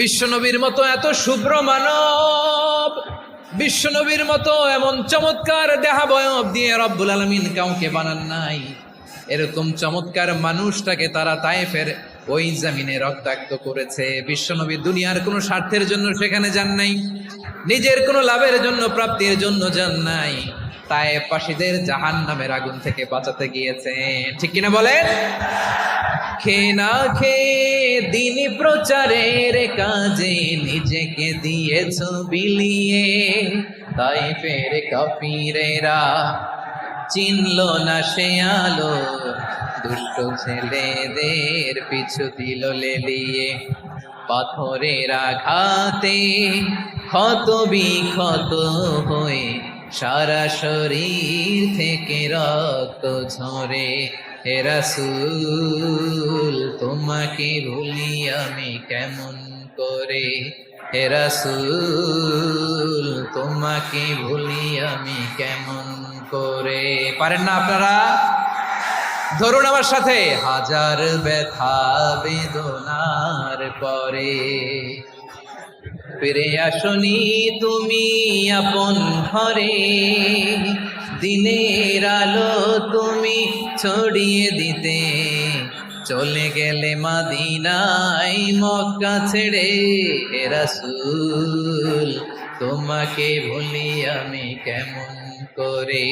বিশ্বনবীর মতো এত শুভ্র মানব, বিশ্বনবীর মতো এমন চমৎকার দেহাবয়ব দিয়ে রব্বুল আলমিন কাউকে বানান নাই। এরকম চমৎকার মানুষটাকে তারা তায়েফের ওই জামিনে রক্তাক্ত করেছে। বিশ্বনবী দুনিয়ার কোনো স্বার্থের জন্য সেখানে যান নাই, নিজের কোনো লাভের জন্য, প্রাপ্তির জন্য যান নাই। তায়েফবাসীদের জাহান নামের আগুন থেকে বাঁচাতে গিয়েছে ঠিক কিনা বলেন? খে না খেয়ে দিন প্রচারের কাজে নিজেকে দিয়েছ বিলিয়ে। তাই ফের কাপিরেরা চিনল না সে আলো। দুষ্ট ছেলেদের পিছু দিল লেলিয়ে। পাথরের আঘাতে ক্ষত বিক্ষত হয়ে সারা শরীর থেকে রক্ত ঝরে। হে রাসূল, তোমাকে ভুলি আমি কেমন করে? হে রাসূল, তোমাকে ভুলি আমি কেমন করে? পারেন না আপনারা? ধরুন আমার সাথে। হাজার ব্যথা বেদনার পরে ফিরে আসনি তুমি আপন ঘরে। দিনের আলো তুমি ছড়িয়ে দিতে। চলে গেলে মাদিনাই মক্কা ছেড়ে রাসূল, তোমাকে ভুলি আমি কেমন করে